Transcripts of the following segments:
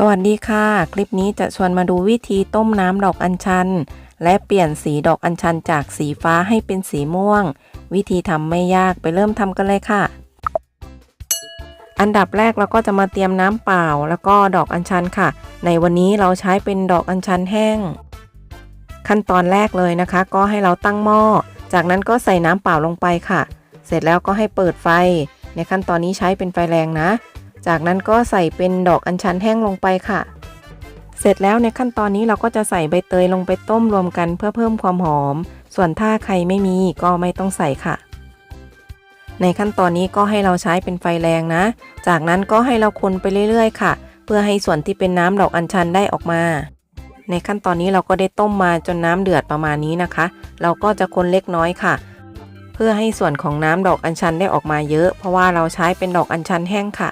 สวัสดีค่ะ คลิปนี้จะชวนมาดูวิธีต้มน้ำดอกอัญชัน และเปลี่ยนสีดอกอัญชันจากสีฟ้าให้เป็นสีม่วง วิธีทำไม่ยากไปเริ่มทำกันเลยค่ะ อันดับแรกเราก็จะมาเตรียมน้ำเปล่า แล้วก็ดอกอัญชันค่ะ ในวันนี้เราใช้เป็นดอกอัญชันแห้ง ขั้นตอนแรกเลยนะคะ ก็ให้เราตั้งหม้อ จากนั้นก็ใส่น้ำเปล่าลงไปค่ะ เสร็จแล้วก็ให้เปิดไฟ ในขั้นตอนนี้ใช้เป็นไฟแรงนะ จากนั้นก็ใส่เป็นดอกอัญชันแห้งลงไปค่ะ เสร็จแล้วในขั้นตอนนี้เราก็จะใส่ใบเตยลงไปต้มรวมกันเพื่อเพิ่มความหอม ส่วนถ้าใครไม่มีก็ไม่ต้องใส่ค่ะ ในขั้นตอนนี้ก็ให้เราใช้เป็นไฟแรงนะ จากนั้นก็ให้เราคนไปเรื่อยๆ ค่ะ เพื่อให้ส่วนที่เป็นน้ำดอกอัญชันได้ออกมาในขั้นตอนนี้เราก็ได้ต้มมาจนน้ำเดือดประมาณนี้นะคะ เราก็จะคนเล็กน้อยค่ะ เพื่อให้ส่วนของน้ำดอกอัญชันได้ออกมาเยอะ เพราะว่าเราใช้เป็นดอกอัญชันแห้งค่ะ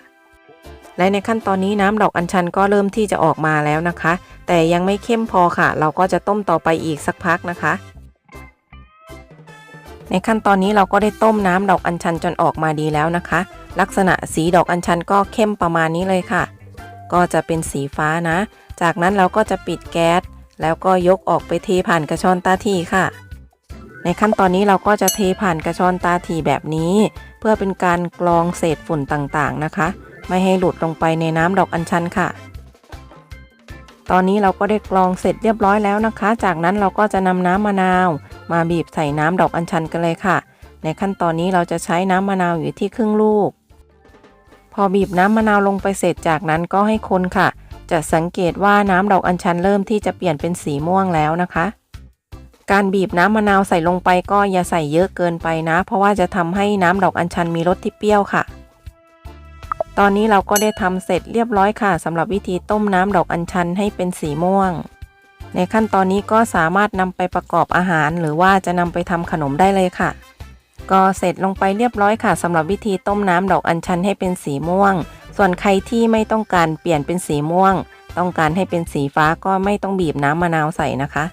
และในขั้นตอนนี้น้ำดอกอัญชันก็เริ่มที่จะออกมาแล้วนะคะ แต่ยังไม่เข้มพอค่ะ เราก็จะต้มต่อไปอีกสักพักนะคะ ในขั้นตอนนี้เราก็ได้ต้มน้ำดอกอัญชันจนออกมาดีแล้วนะคะ ลักษณะสีดอกอัญชันก็เข้มประมาณนี้เลยค่ะ ก็จะเป็นสีฟ้านะ จากนั้นเราก็จะปิดแก๊สแล้วก็ยกออกไปเทผ่านกระชอนตาทีค่ะ ในขั้นตอนนี้เราก็จะเทผ่านกระชอนตาทีแบบนี้ พื่อเป็นการกรองเศษฝุ่นต่างๆนะคะ ไม่ให้หลุดลงไปในน้ำดอกอัญชันค่ะ ตอนนี้เราก็ได้กรองเสร็จเรียบร้อยแล้วนะคะ จากนั้นเราก็จะนำน้ำมะนาว มาบีบใส่น้ำดอกอัญชันกันเลยค่ะ ในขั้นตอนนี้เราจะใช้น้ำมะนาวอยู่ที่ครึ่งลูก พอบีบน้ำมะนาวลงไปเสร็จจากนั้นก็ให้คนค่ะ จะสังเกตว่าน้ำดอกอัญชันเริ่มที่จะเปลี่ยนเป็นสีม่วงแล้วนะคะ การบีบน้ำมะนาวใส่ลงไปก็อย่าใส่เยอะเกินไปนะ เพราะว่าจะทำให้น้ำดอกอัญชันมีรสที่เปรี้ยวค่ะ ตอนนี้เราก็ได้ทำเสร็จเรียบร้อยค่ะสำหรับวิธีต้มน้ำดอกอัญชันให้เป็นสีม่วง ในขั้นตอนนี้ก็สามารถนำไปประกอบอาหาร หรือว่าจะนำไปทำขนมได้เลยค่ะ ก็เสร็จลงไปเรียบร้อยค่ะสำหรับวิธีต้มน้ำดอกอัญชันให้เป็นสีม่วง ส่วนใครที่ไม่ต้องการเปลี่ยนเป็นสีม่วง ต้องการให้เป็นสีฟ้าก็ไม่ต้องบีบน้ำมะนาวใส่นะคะ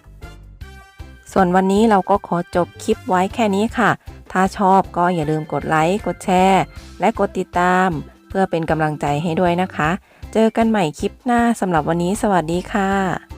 ส่วนวันนี้เราก็ขอจบคลิปไว้แค่นี้ค่ะ ถ้าชอบก็อย่าลืมกดไลค์ กดแชร์ และกดติดตาม เพื่อเป็นกำลังใจให้ด้วยนะคะ เจอกันใหม่คลิปหน้าสำหรับวันนี้สวัสดีค่ะ